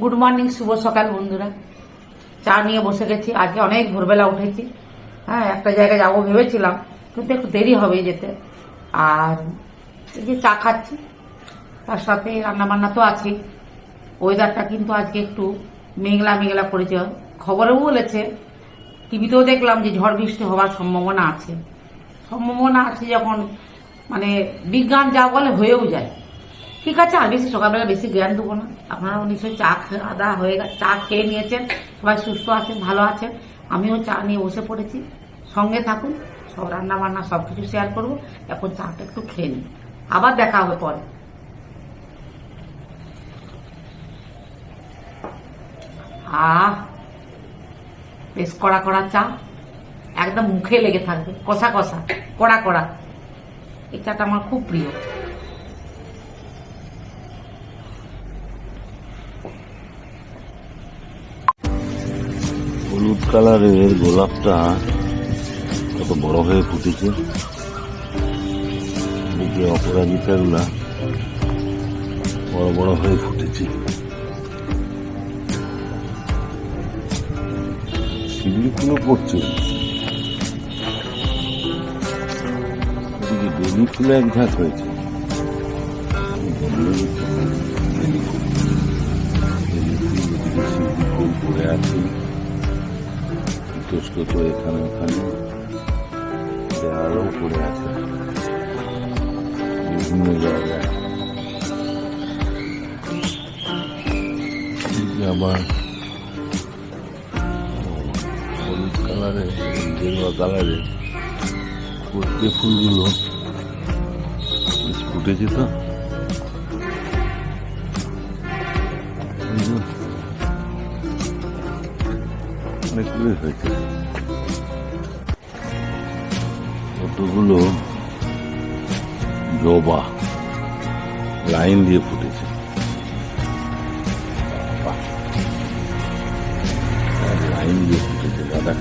Good morning শুভ সকাল বন্ধুরা। চা নিয়ে বসে গেছি। আজকে অনেক ভোরবেলা উঠেছি। হ্যাঁ একটা জায়গায় যাব ভেবেছিলাম, কিন্তু একটু দেরি হবে যেতে। আর এই যে চা খাচ্ছি, তার সাথে রান্না বান্না তো আছেই। ওয়েদারটা কিন্তু আজকে একটু মেঘলা মেঘলা করেছে। খবরেও বলেছে, টিভিতেও দেখলাম যে ঝড় বৃষ্টি হওয়ার সম্ভাবনা আছে। সম্ভাবনা আছে যখন মানে বিজ্ঞান যা বলে হয়েও যায়। ঠিক আছে বেশি সকালবেলা বেশি জ্ঞান দেবো না। আপনারাও নিশ্চয়ই চা আদা হয়ে গেছে, চা খেয়ে নিয়েছেন, সবাই সুস্থ আছেন, ভালো আছেন। আমিও চা নিয়ে বসে পড়েছি। সঙ্গে থাকুন, সব রান্না বান্না সব কিছু শেয়ার করব। এখন চাটা একটু খেয়ে নিই। আবার দেখা হবে পরে। বেশ কড়া কড়া চা। একদম মুখে লেগে থাকবে, কষা কষা, কড়া কড়া। এই চাটা আমার খুব প্রিয়। হলুদ কালারের গোলাপটা কত বড় হয়ে ফুটেছে। এদিকে অপরাজিতাগুলা বড় বড় হয়ে ফুটেছে। শিবিরগুলো পড়ছে। এদিকে বেলি ফুলে এক ঝাঁক হয়েছে। ইতস্তত এখানে ওখানে। দেওয়ালও পড়ে আছে। বিভিন্ন জায়গায়। আবার হলুদ কালারের গেরুয়া কালারের পদ্মে ফুলগুলো। ফুটেছে তো। অনেকগুলোই হয়েছে। কতগুলো জবা লাইন দিয়ে ফুটেছে। লাইন দিয়ে ফুটেছে গাঁদা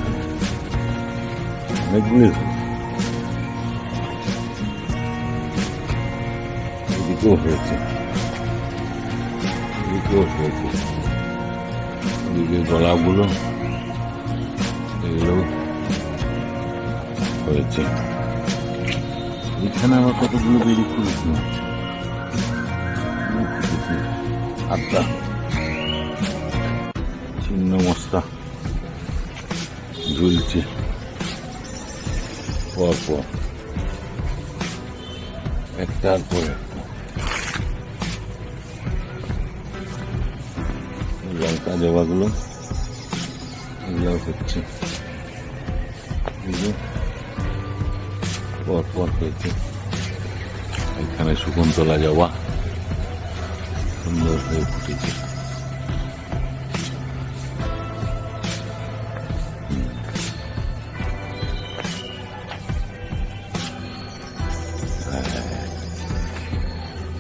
হয়েছে এদিকেও হয়েছে। এদিকেও হয়েছে। এদিকে গোলাপগুলো এগুলো হয়েছে। এখানে আবার কতগুলো বেরি ফুল আছে? আটটা চিহ্ন মস্তা। ঝুলছে। পর পর। একটার পর একটা। লঙ্কা জবাগুলো এগুলো হচ্ছে। এগুলো পর পর হয়েছে এখানে শকুন্তলা যাওয়া সুন্দর হয়ে ফুটেছে।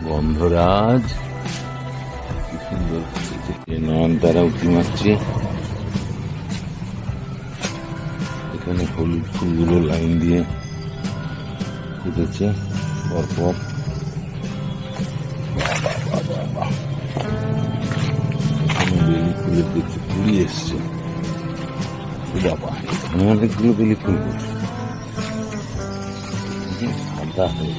গন্ধরাজ কি সুন্দর ফুটেছে। এ নয়নতারা উঠি মারছে? এখানে হলুদ ফুলগুলো লাইন দিয়ে ফুটেছে পরপর। বেলি ফুলের দেখছি কুড়ি এসছে। বাবা অনেকগুলো বেলি ফুল সাদা হয়ে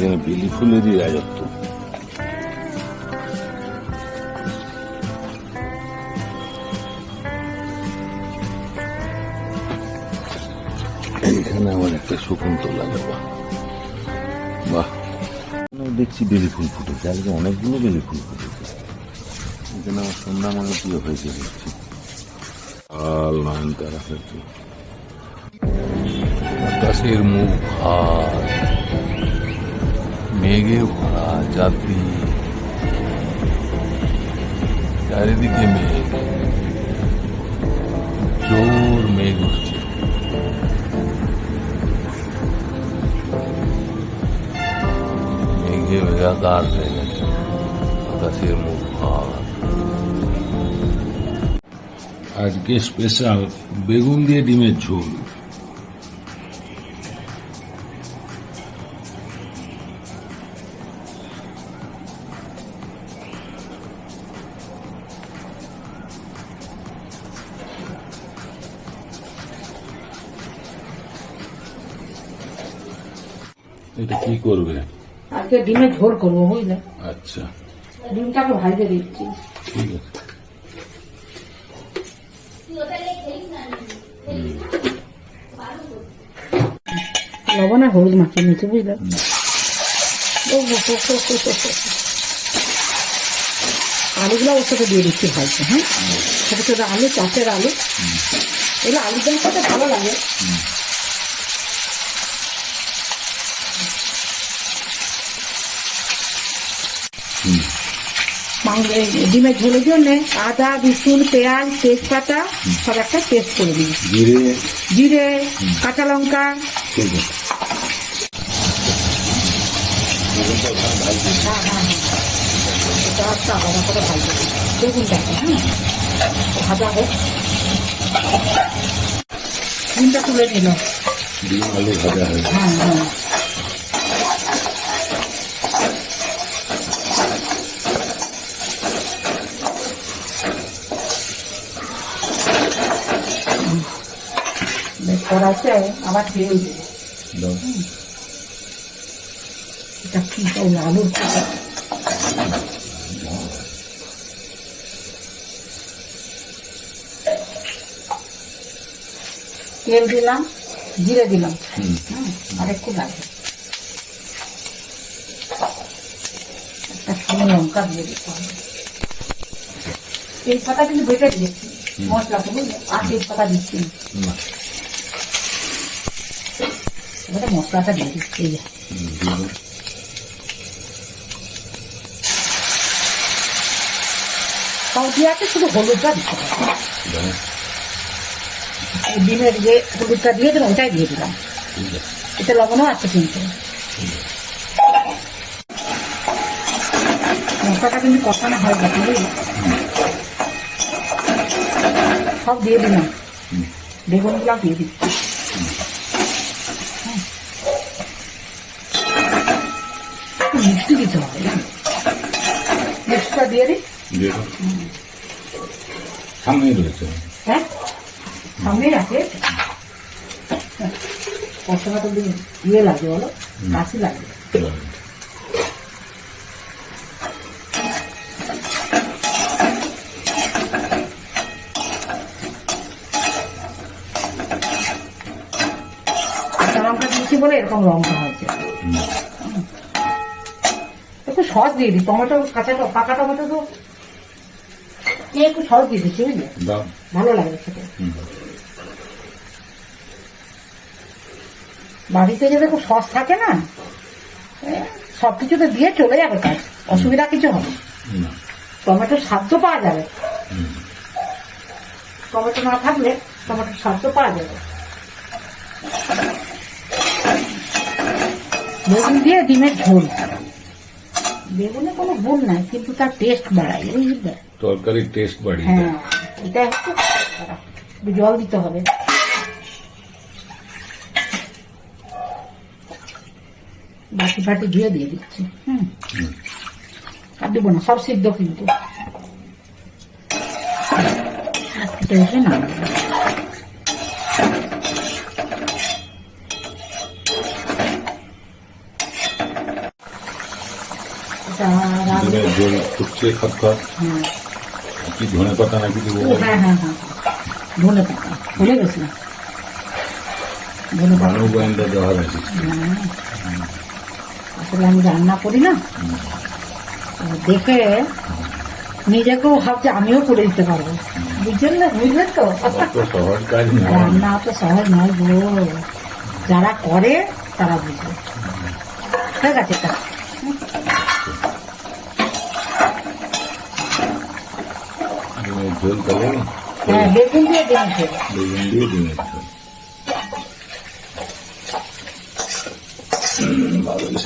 যেন বেলি ফুলেরই রাজত্ব এইখানে আমার একটা শকুন্তলা যাবা বাহ। দেখছি বেলি ফুল ফুটেছে, আজকে অনেকগুলো বেলি ফুল ফুটেছে। এখানে আমার সন্ধ্যা মানে প্রিয় হয়েছে, দেখছি। লাল নয়নতারা হয়েছে। আকাশের মুখ ভার মেঘে ভরা চাঁদি চারিদিকে মেঘ, জোর মেঘ উঠছে। Lleve Cárdenas, Casir মুখার আজকে স্পেশাল বেগুন দিয়ে ডিমের ঝোল এটা কি করবে আজকে ডিমে ঝোল করব বুঝলে? আচ্ছা। ডিমটাকে ভাজতে দিচ্ছি। ঠিক আছে। লবণ আর হলুদ মাখিয়ে নিচ্ছি বুঝলে। আলুগুলো ওর সাথে দিয়ে দিচ্ছি ভাজতে হ্যাঁ? ছোটো ছোটো আলু চাষের আলু। এগুলো আলুর খেতে ভালো লাগে। ডিমের ঝোলের জন্য আদা রসুন পেঁয়াজ তেজপাতা সব একটা পেস্ট করে দিই জিরে। জিরে কাঁচা লঙ্কা। ভাজা হোক ডিমটা তুলে নিল। ডিম আলু ভাজা হয়ে হ্যাঁ। আবার তেল এটা কি আলুর তেল দিলাম জিরে দিলাম। আর একটু লাগবে। একটা শুকনো লঙ্কা দিয়ে দিতে হবে। তেজপাতা কিন্তু বেটে দিয়েছি। বুঝলে আর তেজপাতা দিচ্ছি না। এবারে মশলাটা দিয়ে দিচ্ছি। হুম, দিয়ে আছে শুধু হলুদটা দিতে হবে। ডিমের যে হলুদটা দিয়ে দিলাম ওটাই দিয়ে দিলাম। এতে লবণও আছে কিন্তু। মশলাটা কিন্তু কষানো হয় না বুঝলি? সব দিয়ে দিলাম। বেগুনগুলো দিয়ে দিচ্ছি। একটু হবে সামনেই রয়েছে হ্যাঁ ইয়ে লাগে বলো কাশি লাগে বলে এরকম রঙটা হয়েছে। একটু সস দিয়ে দিই টমেটো কাঁচা পাকা টমেটো তো। একটু সস দিয়ে দিচ্ছি বুঝলি? ভালো লাগে খেতে। বাড়িতে যদি একটু সস থাকে না সব কিছুতে দিয়ে চলে যাবে কাজ অসুবিধা কিছু হবে টমেটোর স্বাদ তো পাওয়া যাবে। টমেটো না থাকলে টমেটোর স্বাদ তো পাওয়া যাবে। বেগুন দিয়ে ডিমের ঝোল। বেগুনে কোনো গুণ নাই কিন্তু তার টেস্ট বাড়ায় বুঝলে? তরকারির টেস্ট বাড়িয়ে হ্যাঁ দেয় এটা একটু একটু জল দিতে হবে। বাটি ফাটি দিয়ে দিয়ে দিচ্ছি হুম? আর দেবো না সব সিদ্ধ কিন্তু। এসে না এটা ঝোল ফুটছে খত খত হ্যাঁ কি ধনে পাতা নাকি দিব হ্যাঁ হ্যাঁ হ্যাঁ ধনে পাতা ভুলে গেছিলাম ধনে পাতা। গোয়েন্দা দেওয়া হয়েছে হ্যাঁ। আসলে আমি রান্না করি না? দেখে নিজেকেও ভাবছি আমিও করে দিতে পারব। বুঝলেন না? বুঝলেন তো? রান্না তো সহজ নয় গো। যারা করে তারা বুঝবে ঠিক আছে তা ডিমের ঝোল তাহলে হ্যাঁ বেগুন দিয়ে বেগুন ডিমের ঝোল ভালোই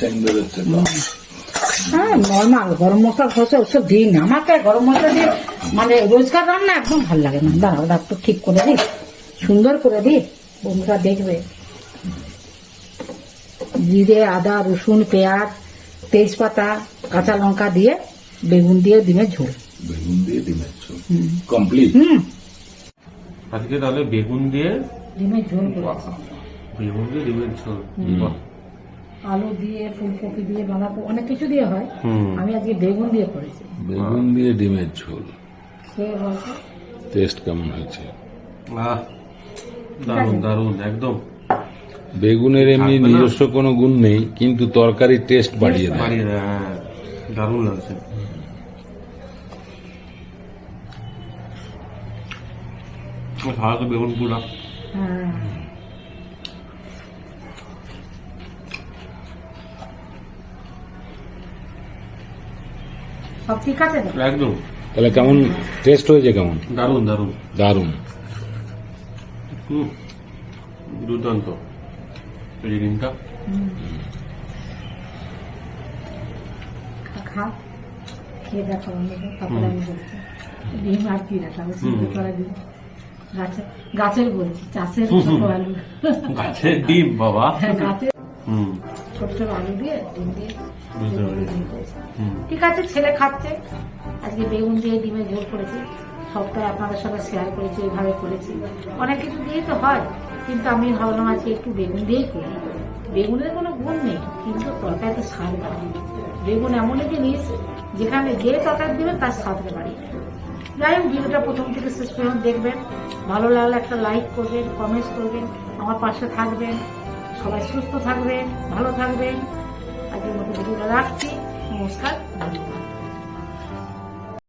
হ্যাঁ নর্মাল গরম মশলা ওসব দিই না। আমাকে গরম মশলা দিয়ে মানে রোজকার রান্না একদম ভালো লাগে না। দাঁড়াও ওটা একটু ঠিক করে দিই। সুন্দর করে দিই। বন্ধুরা দেখবে। জিরে আদা রসুন পেঁয়াজ তেজপাতা কাঁচা লঙ্কা দিয়ে বেগুন দিয়ে ডিমের ঝোল বেগুন দিয়ে ডিমের ঝোল হুম কমপ্লিট আজকে তাহলে বেগুন দিয়ে ডিমের ঝোল বেগুন দিয়ে ডিমের ঝোল। আলু দিয়ে ফুলকপি দিয়ে বাঁধাকপি অনেক কিছু দিয়ে হয়। আমি আজকে বেগুন দিয়ে করেছি। বেগুন দিয়ে ডিমের ঝোল। টেস্ট কেমন হয়েছে? আহ দারুণ দারুণ একদম। বেগুনের এমনি নিজস্ব কোনো গুণ নেই কিন্তু তরকারির টেস্ট বাড়িয়ে দেয় হ্যাঁ দারুণ লাগছে। সারা তো বেগুন পুরা হ্যাঁ সব ঠিক আছে একদম। তাহলে কেমন টেস্ট হয়েছে কেমন? দারুণ দারুণ। দারুণ। হুম দুর্দান্ত। এই ডিমটা। খা- খেয়ে দেখো তারপরে আমি বলছি। ডিম আর কি রাখা আমি সিদ্ধ করা ডিম। গাছের গাছের বলছি চাষের ছোট আলু গাছের ডিম বাবা। হ্যাঁ গাছের ছোট ছোট আলু দিয়ে ডিম দিয়ে। ডিম ঠিক আছে ছেলে খাচ্ছে। আজকে বেগুন দিয়ে ডিমের ঝোল করেছি। সবটাই আপনাদের সঙ্গে শেয়ার করেছি এইভাবে করেছি। অনেক কিছু দিয়ে তো হয় কিন্তু আমি ভাবলাম আজকে একটু বেগুন দিয়েই করি। বেগুনের কোনো গুণ নেই কিন্তু তরকারিতে স্বাদ বাড়ে। বেগুন এমন একটি জিনিস যেখানে যে তরকারি দেবেন তার বাড়িয়ে দেবে। যাই হোক ভিডিওটা প্রথম থেকে শেষ পর্যন্ত দেখবেন। ভালো লাগলে একটা লাইক করবেন কমেন্টস করবেন, আমার পাশে থাকবেন। সবাই সুস্থ থাকবেন, ভালো থাকবেন। আজকের মতো ভিডিওটা রাখছি। নমস্কার।